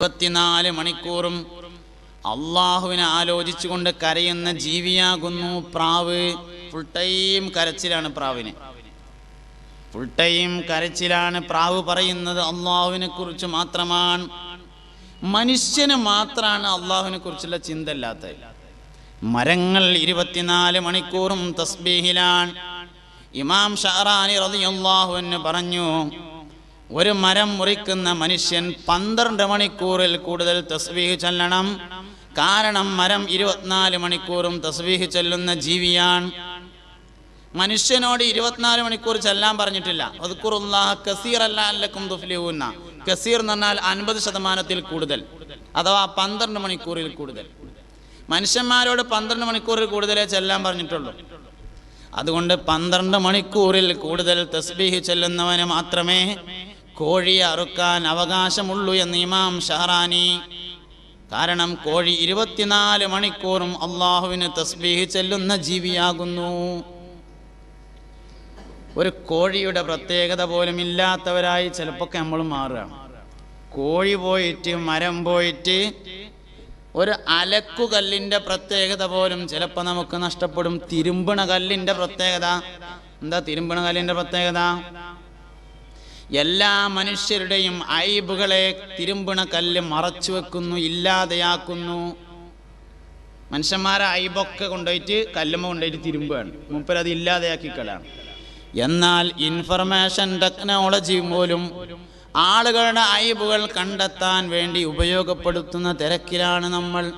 ഇരുപത്തിനാല് മണിക്കൂറും അള്ളാഹുവിനെ ആലോചിച്ചുകൊണ്ട് കരയുന്ന ജീവിയാകുന്നു പ്രാവ്. ഫുൾ ടൈം കരച്ചിലാണ് പ്രാവിന്. ഫുൾ ടൈം കരച്ചിലാണ് പ്രാവ് പറയുന്നത് അള്ളാഹുവിനെ കുറിച്ച് മാത്രമാണ്. മനുഷ്യന് മാത്രമാണ് അള്ളാഹുവിനെ കുറിച്ചുള്ള ചിന്ത ഇല്ലാത്തത് മരങ്ങൾ ഇരുപത്തിനാല് മണിക്കൂറും തസ്ബീഹിലാണ്. ഇമാം ഷഹറാനി റളിയല്ലാഹു അൻഹു പറഞ്ഞു ഒരു മരം മുറിക്കുന്ന മനുഷ്യൻ പന്ത്രണ്ട് മണിക്കൂറിൽ കൂടുതൽ തസ്ബീഹ് ചൊല്ലണം. കാരണം മരം ഇരുപത്തിനാല് മണിക്കൂറും തസ്ബീഹ് ചൊല്ലുന്ന ജീവിയാണ്. മനുഷ്യനോട് ഇരുപത്തിനാല് മണിക്കൂർ ചെല്ലാൻ പറഞ്ഞിട്ടില്ല. കസീർ അല്ലക്കും തുഫ്ലിഹൂന്ന. കസീർ എന്ന് പറഞ്ഞാൽ അൻപത് ശതമാനത്തിൽ കൂടുതൽ. അഥവാ പന്ത്രണ്ട് മണിക്കൂറിൽ കൂടുതൽ. മനുഷ്യന്മാരോട് പന്ത്രണ്ട് മണിക്കൂറിൽ കൂടുതലേ ചെല്ലാൻ പറഞ്ഞിട്ടുള്ളൂ. അതുകൊണ്ട് പന്ത്രണ്ട് മണിക്കൂറിൽ കൂടുതൽ തസ്ബീഹ് ചെല്ലുന്നവന് മാത്രമേ കോഴിയെ അറുക്കാൻ അവകാശമുള്ളൂ എന്ന് ഇമാം ഷഹറാനി. കാരണം കോഴി ഇരുപത്തിനാല് മണിക്കൂറും അള്ളാഹുവിന് തസ്ബീഹ് ചെല്ലുന്ന ജീവിയാകുന്നു. ഒരു കോഴിയുടെ പ്രത്യേകത പോലും ഇല്ലാത്തവരായി ചിലപ്പോൾ നമ്മൾ മാറുകയാണ്. കോഴി പോയിട്ട് മരം പോയിട്ട് ഒരു അലക്കുകല്ലിന്റെ പ്രത്യേകത പോലും ചിലപ്പോൾ നമുക്ക് നഷ്ടപ്പെടും. തിരുമ്പണ കല്ലിന്റെ പ്രത്യേകത. എന്താ തിരുമ്പണ കല്ലിന്റെ പ്രത്യേകത? എല്ലാ മനുഷ്യരുടെയും അയബുകളെ തിരുമ്പിണ കല്ല് മറച്ചു വെക്കുന്നു ഇല്ലാതെയാക്കുന്നു. മനുഷ്യന്മാരെ അയബൊക്കെ കൊണ്ടുപോയിട്ട് കല്ലുമ്മ കൊണ്ടുപോയിട്ട് തിരുമ്പുകയാണ്. മുപ്പരത് ഇല്ലാതെയാക്കി കളയാണ് എന്നാൽ ഇൻഫർമേഷൻ ടെക്നോളജി പോലും ആളുകളുടെ അയബുകൾ കണ്ടെത്താൻ വേണ്ടി ഉപയോഗപ്പെടുത്തുന്ന തിരക്കിലാണ് നമ്മൾ.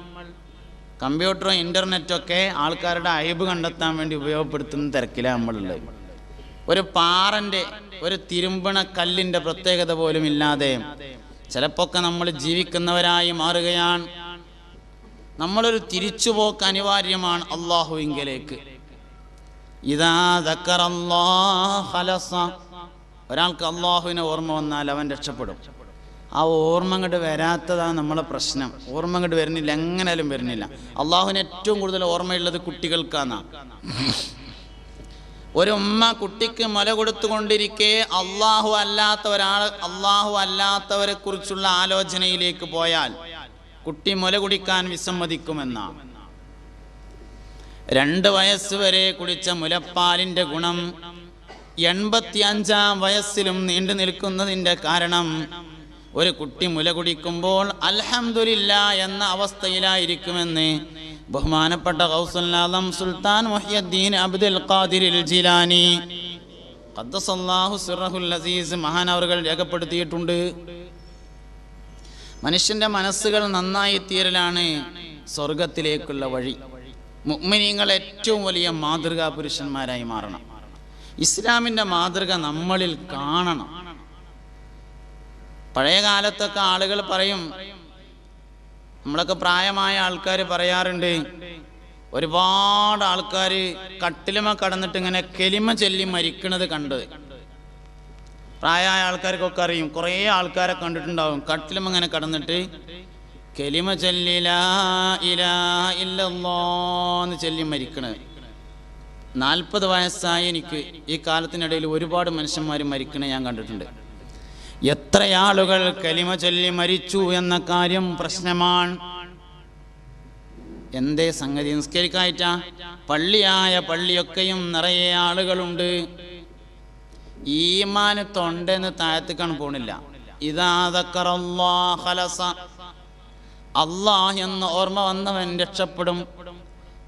കമ്പ്യൂട്ടറും ഇന്റർനെറ്റൊക്കെ ആൾക്കാരുടെ അയബ് കണ്ടെത്താൻ വേണ്ടി ഉപയോഗപ്പെടുത്തുന്ന തിരക്കിലാണ് നമ്മളുള്ളത്. ഒരു പാറന്റെ ഒരു തിരുമ്പണ കല്ലിന്റെ പ്രത്യേകത പോലും ഇല്ലാതെ ചിലപ്പോഴൊക്കെ നമ്മൾ ജീവിക്കുന്നവരായി മാറുകയാണ്. നമ്മളൊരു തിരിച്ചുപോക്ക് അനിവാര്യമാണ് അള്ളാഹുവിങ്കലേക്ക് ഇതാ. ഒരാൾക്ക് അള്ളാഹുവിനെ ഓർമ്മ വന്നാൽ അവൻ രക്ഷപ്പെടും. ആ ഓർമ്മ അങ്ങോട്ട് വരാത്തതാണ് നമ്മളെ പ്രശ്നം. ഓർമ്മ അങ്ങോട്ട് വരുന്നില്ല എങ്ങനെയാലും വരുന്നില്ല. അള്ളാഹുവിന് ഏറ്റവും കൂടുതൽ ഓർമ്മയുള്ളത് കുട്ടികൾക്കാണ്. ഒരു ഉമ്മ കുട്ടിക്ക് മുല കൊടുത്തുകൊണ്ടിരിക്കെ അള്ളാഹു അല്ലാത്ത ഒരാൾ അള്ളാഹു അല്ലാത്തവരെ കുറിച്ചുള്ള ആലോചനയിലേക്ക് പോയാൽ കുട്ടി മുല കുടിക്കാൻ വിസമ്മതിക്കുമെന്നാണ് രണ്ട് വയസ്സ് വരെ കുടിച്ച മുലപ്പാലിന്റെ ഗുണം എൺപത്തിയഞ്ചാം വയസ്സിലും നീണ്ടു നിൽക്കുന്നതിന്റെ കാരണം ഒരു കുട്ടി മുല കുടിക്കുമ്പോൾ അൽഹംദുലില്ല എന്ന അവസ്ഥയിലായിരിക്കുമെന്ന് ബഹുമാനപ്പെട്ട ഗൗസുല്ലാദം സുൽത്താൻ മുഹ്യദ്ദീൻ അബ്ദുൽ ഖാദിർ ജിലാനി. ഖദ്ദസല്ലാഹു സിറഹുൽ അസീസ് രേഖപ്പെടുത്തിയിട്ടുണ്ട്. മനുഷ്യന്റെ മനസ്സുകൾ നന്നായി തീരലാണ് സ്വർഗത്തിലേക്കുള്ള വഴി. മുഗ്മിനീങ്ങൾ ഏറ്റവും വലിയ മാതൃകാ പുരുഷന്മാരായി മാറണം. ഇസ്ലാമിന്റെ മാതൃക നമ്മളിൽ കാണണം. പഴയ കാലത്തൊക്കെ ആളുകൾ പറയും നമ്മളൊക്കെ പ്രായമായ ആൾക്കാർ പറയാറുണ്ട് ഒരുപാട് ആൾക്കാർ കട്ടിലുമ കടന്നിട്ട് ഇങ്ങനെ കെലിമ ചൊല്ലി മരിക്കണത് കണ്ടത് പ്രായമായ ആൾക്കാർക്കൊക്കെ അറിയും കുറേ ആൾക്കാരെ കണ്ടിട്ടുണ്ടാവും കട്ടിലും അങ്ങനെ കടന്നിട്ട് കെലിമ ചൊല്ലിലാ ഇലാ ഇല്ലെന്ന് ചൊല്ലി മരിക്കണത്. നാൽപ്പത് വയസ്സായി എനിക്ക് ഈ കാലത്തിനിടയിൽ ഒരുപാട് മനുഷ്യന്മാർ മരിക്കണേ ഞാൻ കണ്ടിട്ടുണ്ട്. എത്ര ആളുകൾ കലിമ ചൊല്ലി മരിച്ചു എന്ന കാര്യം പ്രശ്നമാണ്. എന്തേ സംഗതി? നിസ്കരിക്കായിട്ടാ? പള്ളിയായ പള്ളിയൊക്കെയും നിറയെ ആളുകളുണ്ട്. ഈമാന് തൊണ്ടെന്ന് താഴത്തേക്കാണ് പോണില്ല. ഇതാ ദക്കറല്ലാഹ് ഖലസ. അള്ളാഹ് എന്ന് ഓർമ്മ വന്നവൻ രക്ഷപ്പെടും.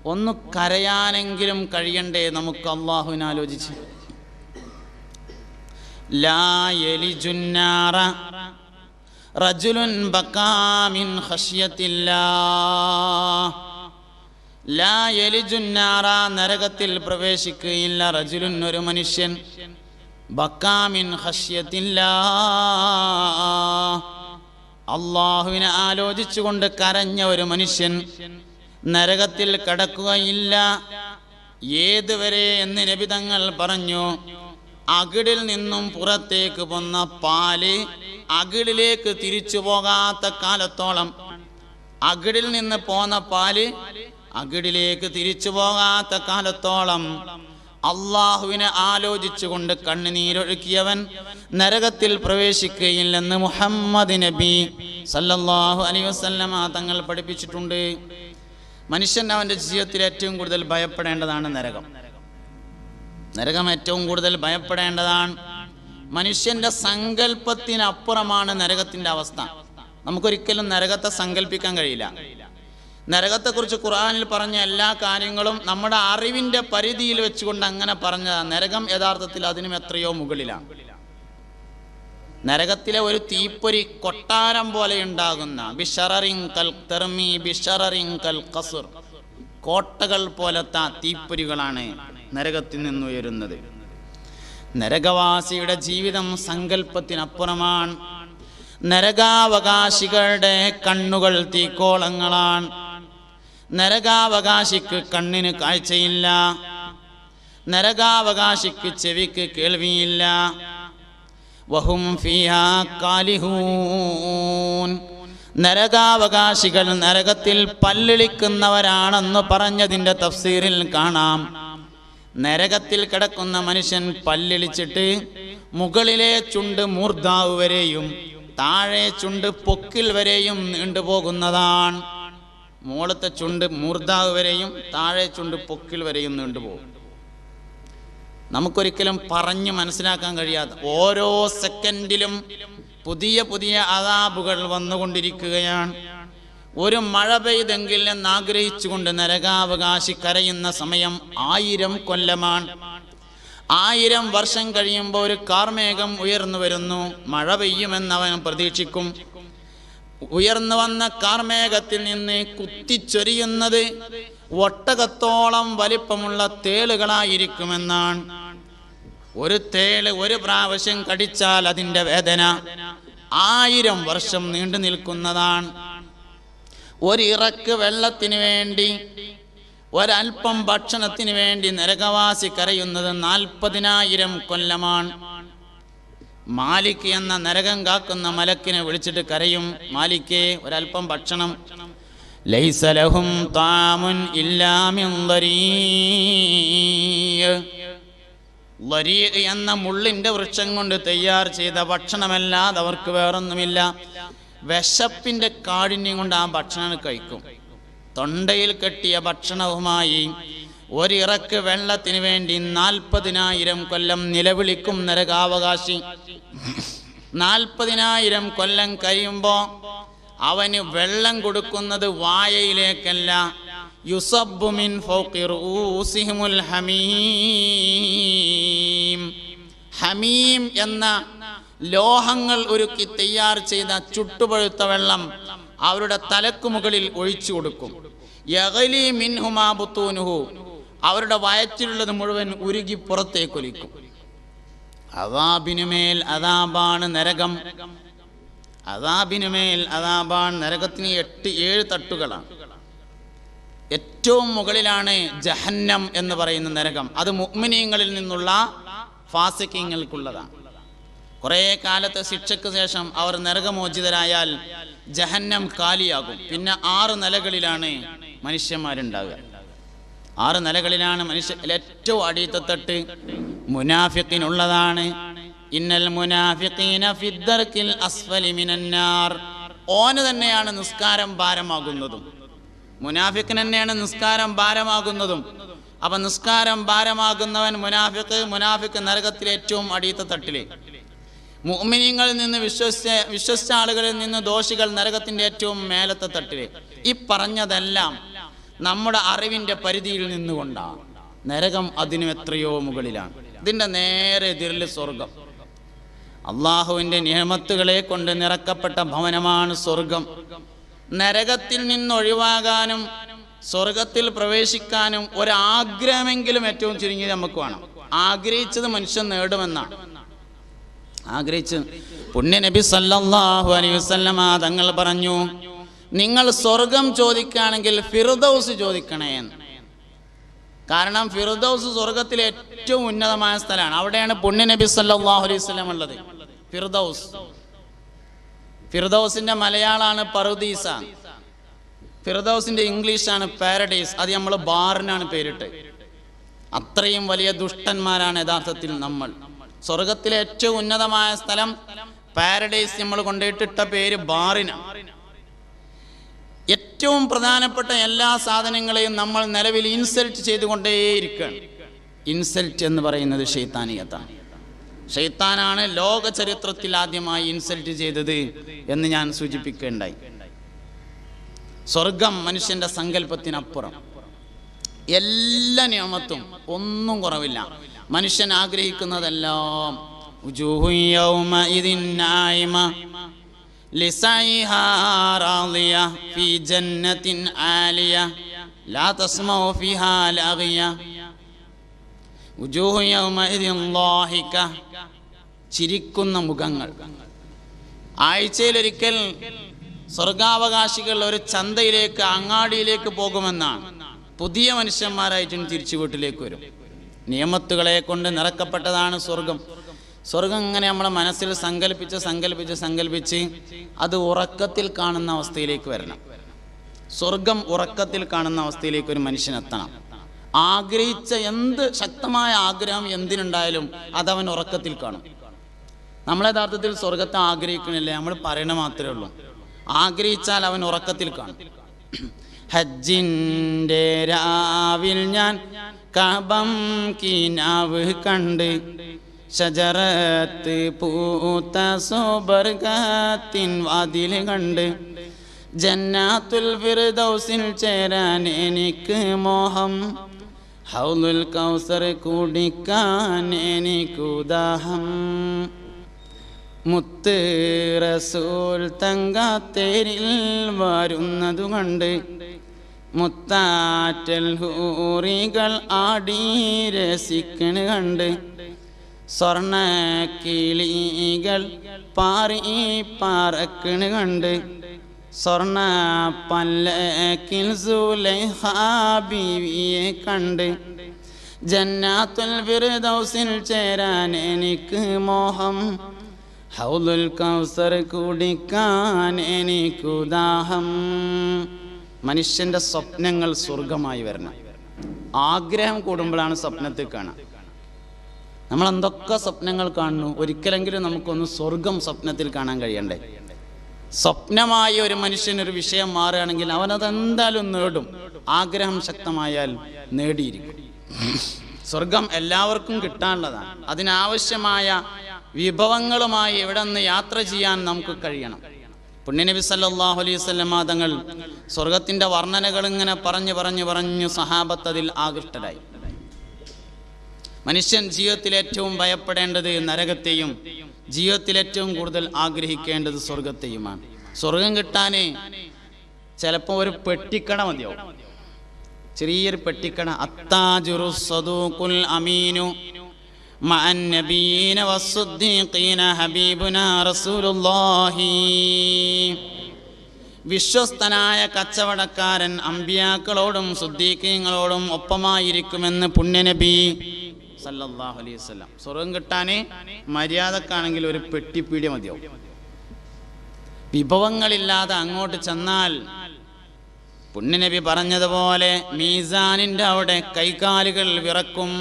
ഒന്ന് കരയാനെങ്കിലും കഴിയണ്ടേ നമുക്ക് അള്ളാഹുവിനാലോചിച്ച് റജുലുൻ ലാ നരകത്തിൽ പ്രവേശിക്കുകയില്ല റജുലുൻ ഒരു മനുഷ്യൻ. ബക്കാമിൻ ഖശ്യത്തില്ലാഹ്. അള്ളാഹുവിനെ ആലോചിച്ചുകൊണ്ട് കരഞ്ഞ ഒരു മനുഷ്യൻ നരകത്തിൽ കടക്കുകയില്ല. ഏതുവരെ എന്ന് നബിതങ്ങൾ പറഞ്ഞു അകിടിൽ നിന്നും പുറത്തേക്ക് വന്ന പാൽ അകിടിലേക്ക് തിരിച്ചു പോകാത്ത കാലത്തോളം അകിടിൽ നിന്ന് പോന്ന പാൽ അകിടിലേക്ക് തിരിച്ചു പോകാത്ത കാലത്തോളം അള്ളാഹുവിനെ ആലോചിച്ചുകൊണ്ട് കണ്ണുനീരൊഴുക്കിയവൻ നരകത്തിൽ പ്രവേശിക്കുകയില്ലെന്ന് മുഹമ്മദ് നബി സല്ലല്ലാഹു അലൈഹി വസല്ലമ തങ്ങൾ പഠിപ്പിച്ചിട്ടുണ്ട്. മനുഷ്യൻ അവന്റെ ജീവിതത്തിൽ ഏറ്റവും കൂടുതൽ ഭയപ്പെടേണ്ടതാണ് നരകം. നരകം ഏറ്റവും കൂടുതൽ ഭയപ്പെടേണ്ടതാണ്. മനുഷ്യന്റെ സങ്കല്പത്തിനപ്പുറമാണ് നരകത്തിന്റെ അവസ്ഥ. നമുക്കൊരിക്കലും നരകത്തെ സങ്കല്പിക്കാൻ കഴിയില്ല. നരകത്തെക്കുറിച്ച് ഖുർആനിൽ പറഞ്ഞ എല്ലാ കാര്യങ്ങളും നമ്മുടെ അറിവിന്റെ പരിധിയിൽ വെച്ചുകൊണ്ട് അങ്ങനെ പറഞ്ഞതാണ് നരകം യഥാർത്ഥത്തിൽ അതിനും എത്രയോ മുകളിലാണ് നരകത്തിലെ ഒരു തീപ്പൊരി കൊട്ടാരം പോലെ ഉണ്ടാകുന്ന ബിഷറിങ് കൽ തെർമി കസുർ കോട്ടകൾ പോലത്തെ തീപ്പൊരികളാണ് നരകത്തിൽ നിന്ന് ഉയരുന്നത് നരകവാസിയുടെ ജീവിതം സങ്കല്പത്തിനപ്പുറമാണ് നരകാവകാശികളുടെ കണ്ണുകൾ തീക്കോളങ്ങളാണ്. നരകാവകാശിക്ക് കണ്ണിന് കാഴ്ചയില്ല. നരകാവകാശിക്ക് ചെവിക്ക് കേൾവിയില്ല. വഹും ഫിയാ കാലിഹൂൻ. നരകാവകാശികൾ നരകത്തിൽ പല്ലിളിക്കുന്നവരാണെന്ന് പറഞ്ഞതിന്റെ തഫ്സീറിൽ കാണാം. നരകത്തിൽ കിടക്കുന്ന മനുഷ്യൻ പല്ലിളിച്ചിട്ട് മുകളിലെ ചുണ്ട് മൂർധാവ് വരെയും താഴെ ചുണ്ട് പൊക്കിൽ വരെയും നീണ്ടുപോകുന്നതാണ് മുകളത്തെ ചുണ്ട് മൂർധാവ് വരെയും താഴെ ചുണ്ട് പൊക്കിൽ വരെയും നീണ്ടുപോകും നമുക്കൊരിക്കലും പറഞ്ഞു മനസ്സിലാക്കാൻ കഴിയാത്ത ഓരോ സെക്കൻഡിലും പുതിയ പുതിയ അതാബുകൾ വന്നുകൊണ്ടിരിക്കുകയാണ്. ഒരു മഴ പെയ്തെങ്കിൽ എന്നാഗ്രഹിച്ചുകൊണ്ട് നരകാവകാശി കരയുന്ന സമയം ആയിരം കൊല്ലമാണ്. ആയിരം വർഷം കഴിയുമ്പോൾ ഒരു കാർമേഘം ഉയർന്നു വരുന്നു. മഴ പെയ്യുമെന്നവൻ പ്രതീക്ഷിക്കും. ഉയർന്നു വന്ന കാർമേഘത്തിൽ നിന്ന് കുത്തിച്ചൊരിയുന്നത് ഒട്ടകത്തോളം വലിപ്പമുള്ള തേളുകളായിരിക്കുമെന്നാണ്. ഒരു തേൾ ഒരു പ്രാവശ്യം കടിച്ചാൽ അതിന്റെ വേദന ആയിരം വർഷം നീണ്ടു നിൽക്കുന്നതാണ്. ഒരിറക്ക് വെള്ളത്തിന് വേണ്ടി ഒരൽപ്പം ഭക്ഷണത്തിന് വേണ്ടി നരകവാസി കരയുന്നത് നാൽപ്പതിനായിരം കൊല്ലമാണ്. മാലിക് എന്ന നരകം കാക്കുന്ന മലക്കിനെ വിളിച്ചിട്ട് കരയും മാലിക്കേ ഒരൽപ്പം ഭക്ഷണം. ലൈസലഹും താമുൻ ഇല്ലാമിന്തരീ എന്ന മുള്ളിന്റെ വൃക്ഷം കൊണ്ട് തയ്യാർ ചെയ്ത ഭക്ഷണമല്ലാതെ അവർക്ക് വേറൊന്നുമില്ല. വിശപ്പിന്റെ കാഠിന്യം കൊണ്ട് ആ ഭക്ഷണം കഴിക്കും. തൊണ്ടയിൽ കെട്ടിയ ഭക്ഷണവുമായി ഒരിറക്ക് വെള്ളത്തിന് വേണ്ടി നാൽപ്പതിനായിരം കൊല്ലം നിലവിളിക്കും നരകാവകാശി. നാൽപ്പതിനായിരം കൊല്ലം കഴിയുമ്പോൾ അവന് വെള്ളം കൊടുക്കുന്നത് വായയിലേക്കല്ല. യുസബുമിൻ ഹമീം. ഹമീം എന്ന ലോഹങ്ങൾ ഒരുക്കി തയ്യാർ ചെയ്ത ചുട്ടുപഴുത്ത വെള്ളം അവരുടെ തലക്കു മുകളിൽ ഒഴിച്ചു കൊടുക്കും. മിൻഹുമാ അവരുടെ വയറ്റിലുള്ളത് മുഴുവൻ ഉരുകി പുറത്തേക്കൊലിക്കും അതാബിനുമേൽ അതാബാണ് നരകം. അതാബിനുമേൽ അതാബാണ് നരകത്തിന് എട്ട് ഏഴ് തട്ടുകളാണ്. ഏറ്റവും മുകളിലാണ് ജഹന്നം എന്ന് പറയുന്ന നരകം. അത് മുഅ്മിനീങ്ങളിൽ നിന്നുള്ള ഫാസിക്കങ്ങൾക്കുള്ളതാണ്. കുറേ കാലത്തെ ശിക്ഷയ്ക്ക് ശേഷം അവർ നരകമോചിതരായാൽ ജഹന്നം കാലിയാകും. പിന്നെ ആറ് നിലകളിലാണ് മനുഷ്യന്മാരുണ്ടാകുക ആറ് നിലകളിലാണ് മനുഷ്യ ഏറ്റവും അടിയത്തെ തട്ട് മുനാഫിക്കിനുള്ളതാണ്. ഇന്നൽ മുനാഫിഖീന ഫിദ്ദർക്കിൽ അസ്ഫലി മിനന്നാർ. ഓന് തന്നെയാണ് നിസ്കാരം ഭാരമാകുന്നതും. മുനാഫിക്കിന് തന്നെയാണ് നിസ്കാരം ഭാരമാകുന്നതും. അപ്പൊ നിസ്കാരം ഭാരമാകുന്നവൻ മുനാഫിക്ക് മുനാഫിക്ക് നരകത്തിലെ ഏറ്റവും അടിയത്തെ തട്ടിൽ മുഅ്മിനീങ്ങളിൽ നിന്ന് വിശ്വസിച്ച വിശ്വസിച്ച ആളുകളിൽ നിന്ന് ദോഷികൾ നരകത്തിന്റെ ഏറ്റവും മേലത്തെ തട്ടിൽ ഈ പറഞ്ഞതെല്ലാം നമ്മുടെ അറിവിന്റെ പരിധിയിൽ നിന്നുകൊണ്ടാണ് നരകം അതിനും എത്രയോ മുകളിലാണ്. ഇതിന്റെ നേരെ എതിരിൽ സ്വർഗം. അള്ളാഹുവിന്റെ നിയമത്തുകളെ കൊണ്ട് നിറക്കപ്പെട്ട ഭവനമാണ് സ്വർഗം. നരകത്തിൽ നിന്നൊഴിവാകാനും സ്വർഗത്തിൽ പ്രവേശിക്കാനും ഒരാഗ്രഹമെങ്കിലും ഏറ്റവും ചുരുങ്ങിയത് നമുക്ക് വേണം. ആഗ്രഹിച്ചത് മനുഷ്യൻ നേടുമെന്നാണ്. ആഗ്രഹിച്ച്. പുണ്യ നബി സല്ലല്ലാഹു അലൈഹി വസല്ലമ തങ്ങൾ പറഞ്ഞു നിങ്ങൾ സ്വർഗം ചോദിക്കുകയാണെങ്കിൽ ഫിർദൗസ് ചോദിക്കണേ കാരണം ഫിർദൗസ് സ്വർഗത്തിലെ ഏറ്റവും ഉന്നതമായ സ്ഥലമാണ്. അവിടെയാണ് പുണ്യ നബി സല്ലല്ലാഹു അലൈഹി വസല്ലം ഉള്ളത്. ഫിർദൗസ്. ഫിർദൗസിന്റെ മലയാളാണ് പറുദീസ. ഫിർദൗസിന്റെ ഇംഗ്ലീഷാണ് പാരഡൈസ്. അത് നമ്മൾ ബാറിനാണ് പേരിട്ട് അത്രയും വലിയ ദുഷ്ടന്മാരാണ് യഥാർത്ഥത്തിൽ നമ്മൾ. സ്വർഗത്തിലെ ഏറ്റവും ഉന്നതമായ സ്ഥലം പാരഡൈസ് നമ്മൾ കൊണ്ടുപോയിട്ടിട്ട പേര് ബാറിന. ഏറ്റവും പ്രധാനപ്പെട്ട എല്ലാ സാധനങ്ങളെയും നമ്മൾ നിലവിൽ ഇൻസൾട്ട് ചെയ്തുകൊണ്ടേയിരിക്കുകയാണ്. ഇൻസൾട്ട് എന്ന് പറയുന്നത് ഷെയ്ത്താനിയത്താണ് ഷെയ്ത്താനാണ് ലോക ചരിത്രത്തിൽ ആദ്യമായി ഇൻസൾട്ട് ചെയ്തത് എന്ന് ഞാൻ സൂചിപ്പിക്കേണ്ടായി സ്വർഗം മനുഷ്യന്റെ സങ്കല്പത്തിനപ്പുറം. എല്ലാ നിയമത്തും ഒന്നും കുറവില്ല. മനുഷ്യൻ ആഗ്രഹിക്കുന്നതെല്ലാം ചിരിക്കുന്ന മുഖങ്ങൾ. ആഴ്ചയിലൊരിക്കൽ സ്വർഗാവകാശികൾ ഒരു ചന്തയിലേക്ക് അങ്ങാടിയിലേക്ക് പോകുമെന്നാണ്. പുതിയ മനുഷ്യന്മാരായിട്ടും തിരിച്ചു വീട്ടിലേക്ക് വരും. നിയമത്തുകളെ കൊണ്ട് നിറക്കപ്പെട്ടതാണ് സ്വർഗം. സ്വർഗം ഇങ്ങനെ നമ്മളെ മനസ്സിൽ സങ്കല്പിച്ച് സങ്കല്പിച്ച് സങ്കല്പിച്ച് അത് ഉറക്കത്തിൽ കാണുന്ന അവസ്ഥയിലേക്ക് വരണം. സ്വർഗം ഉറക്കത്തിൽ കാണുന്ന അവസ്ഥയിലേക്ക് ഒരു മനുഷ്യനെത്തണം ആഗ്രഹിച്ച എന്ത് ശക്തമായ ആഗ്രഹം എന്തിനുണ്ടായാലും അതവൻ ഉറക്കത്തിൽ കാണും. നമ്മൾ യഥാർത്ഥത്തിൽ സ്വർഗത്തെ ആഗ്രഹിക്കണില്ല? നമ്മൾ പറയണ മാത്രമേ ഉള്ളൂ. ആഗ്രഹിച്ചാൽ അവൻ ഉറക്കത്തിൽ കാണും. ഹജ്ജിന്റെ രാവിൽ ഞാൻ കബം കീനാവ് കണ്ട് ഷജറത്ത് പൂത്ത സോബർഗത്തിൻ വാതിൽ കണ്ട്. ജന്നാത്തുൽ ഫിർദൗസിൽ ചേരാൻ എനിക്ക് മോഹം. ഹൗലുൽ കൗസർ കുടിക്കാൻ എനിക്കുദാഹം മുത്ത് റസൂൽ തങ്കാത്തേരിൽ വരുന്നതു കണ്ട് മുത്താറ്റൽ ഹൂറികൾ ആടി രസിക്കണ് കണ്ട്. സ്വർണ കിളികൾ പാറി പാറക്കണ് കണ്ട്. സ്വർണ പല്ലക്കിൽ ബീവിയെ കണ്ട്. ജന്നാത്തുൽ ഫിർദൗസിൽ ചേരാൻ എനിക്ക് മോഹം. ഹൗലുൽ കൗസർ കുടിക്കാൻ എനിക്കുദാഹം. മനുഷ്യന്റെ സ്വപ്നങ്ങൾ സ്വർഗമായി വരണം. ആഗ്രഹം കൂടുമ്പോഴാണ് സ്വപ്നത്തിൽ കാണുക. നമ്മൾ എന്തൊക്കെ സ്വപ്നങ്ങൾ കാണുന്നു? ഒരിക്കലെങ്കിലും നമുക്കൊന്ന് സ്വർഗം സ്വപ്നത്തിൽ കാണാൻ കഴിയണ്ടേ? സ്വപ്നമായ ഒരു മനുഷ്യനൊരു വിഷയം മാറുകയാണെങ്കിൽ അവനത് എന്തായാലും നേടും. ആഗ്രഹം ശക്തമായാൽ നേടിയിരിക്കും. സ്വർഗം എല്ലാവർക്കും കിട്ടാനുള്ളതാണ്. അതിനാവശ്യമായ വിഭവങ്ങളുമായി എവിടെ നിന്ന് യാത്ര ചെയ്യാൻ നമുക്ക് കഴിയണം. പുണ്യനബി സല്ലല്ലാഹു അലൈഹി വസല്ലമ തങ്ങൾ സ്വർഗത്തിന്റെ വർണനകൾ ഇങ്ങനെ പറഞ്ഞു പറഞ്ഞു പറഞ്ഞു സഹാബത്ത് അതിൽ ആകൃഷ്ടരായി. മനുഷ്യൻ ജീവിതത്തിൽ ഏറ്റവും ഭയപ്പെടേണ്ടത് നരകത്തെയും ജീവിതത്തിൽ ഏറ്റവും കൂടുതൽ ആഗ്രഹിക്കേണ്ടത് സ്വർഗത്തെയുമാണ് സ്വർഗം കിട്ടാനേ ചിലപ്പോൾ ഒരു പെട്ടിക്കട മതിയാവും. ചെറിയൊരു പെട്ടിക്കട. അത്താജുറു സദൂഖുൽ അമീനു. مع النبيين والصديقين حبيبنا رسول الله വിശ്വസ്തനായ കച്ചവടക്കാരൻ അമ്പിയാക്കളോടും സുദ്ദീഖീങ്ങളോടും ഒപ്പമായിരിക്കുമെന്ന് പുണ്യനബി സല്ലല്ലാഹു അലൈഹി വസല്ലം സ്വർഗം കിട്ടാനേ മര്യാദക്കാണെങ്കിൽ ഒരു പെട്ടിപ്പീടിയ മതിയാവും വിഭവങ്ങളില്ലാതെ അങ്ങോട്ട് ചെന്നാൽ പുണ്യനബി പറഞ്ഞതുപോലെ മീസാനിന്റെ അവിടെ കൈകാലുകൾ വിറക്കും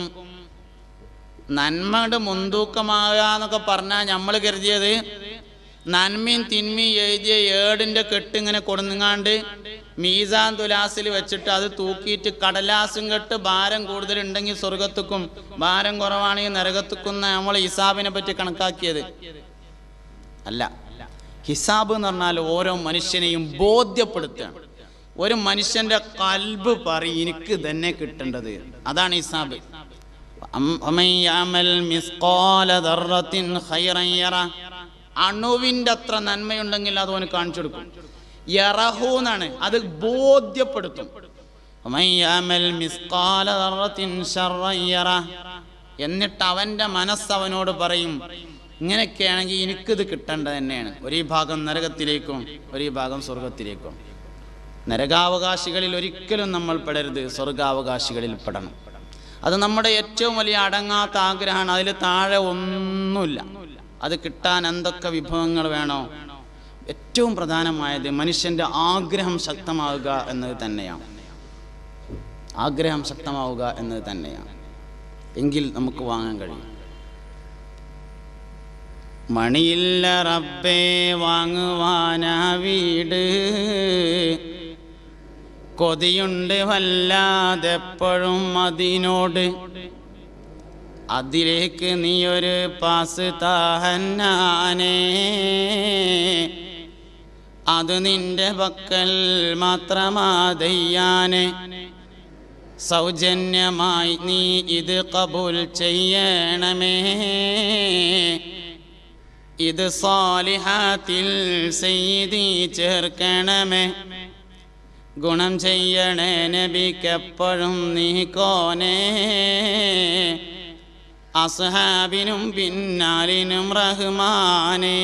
നന്മയുടെ മുൻതൂക്കമാകാന്നൊക്കെ പറഞ്ഞാൽ നമ്മൾ കരുതിയത്. നന്മയും തിന്മയും എഴുതിയ ഏടിന്റെ കെട്ട് ഇങ്ങനെ കൊടുങ്ങാണ്ട് മീസാൻ തുലാസിൽ വെച്ചിട്ട് അത് തൂക്കിയിട്ട് കടലാസും കെട്ട് ഭാരം കൂടുതലുണ്ടെങ്കിൽ സ്വർഗത്തുക്കും ഭാരം കുറവാണെങ്കിൽ നരകത്തുക്കും നമ്മൾ ഹിസാബിനെ പറ്റി കണക്കാക്കിയത്. അല്ല ഹിസാബ് എന്ന് പറഞ്ഞാൽ ഓരോ മനുഷ്യനെയും ബോധ്യപ്പെടുത്തുകയാണ് ഒരു മനുഷ്യന്റെ കൽബ് പറയും എനിക്ക് തന്നെ കിട്ടേണ്ടത്. അതാണ് ഹിസാബ്. ومن يعمل مثقال ذرة خيرا يره അണുവിൻ്റെ അത്ര നന്മയുണ്ടെങ്കിൽ അത് അവന് കാണിച്ചു കൊടുക്കും യറഹു എന്നാണ് അത് ബോധ്യപ്പെടുത്തും ومن يعمل مثقال ذرة شرا يره എന്നിട്ട് അവൻ്റെ മനസ്സ് അവനോട് പറയും ഇങ്ങനെയൊക്കെയാണെങ്കിൽ എനിക്കിത് കിട്ടേണ്ടത് തന്നെയാണ് ഒരു ഭാഗം നരകത്തിലേക്കും ഒരു ഭാഗം സ്വർഗത്തിലേക്കും നരകാവകാശികളിൽ ഒരിക്കലും നമ്മൾ പെടരുത് സ്വർഗാവകാശികളിൽ പെടണം അത് നമ്മുടെ ഏറ്റവും വലിയ അടങ്ങാത്ത ആഗ്രഹമാണ്. അതിൽ താഴെ ഒന്നുമില്ല. അത് കിട്ടാൻ എന്തൊക്കെ വിഭവങ്ങൾ വേണോ? ഏറ്റവും പ്രധാനമായത് മനുഷ്യന്റെ ആഗ്രഹം ശക്തമാവുക എന്നത് തന്നെയാണ്. ആഗ്രഹം ശക്തമാവുക എന്നത് തന്നെയാണ്. എങ്കിൽ നമുക്ക് വാങ്ങാൻ കഴിയും. മണിയില്ല റബ്ബേ വാങ്ങുവാനാ വീട്. കൊതിയുണ്ട് വല്ലാതെപ്പോഴും അതിനോട്. അതിലേക്ക് നീ ഒരു പാസ് താഹന്നാനേ അത് നിന്റെ പക്കൽ മാത്രമാതയ്യാനെ സൗജന്യമായി നീ ഇത് കബൂൽ ചെയ്യണമേ. ഇത് സാലിഹാത്തിൽ ചെയ്തി ചേർക്കണമേ. ഗുണം ചെയ്യണേ നബിക്കെപ്പോഴും നീ കോനേ അസ്ഹാബിനും പിന്നാലിനും റഹ്മാനേ.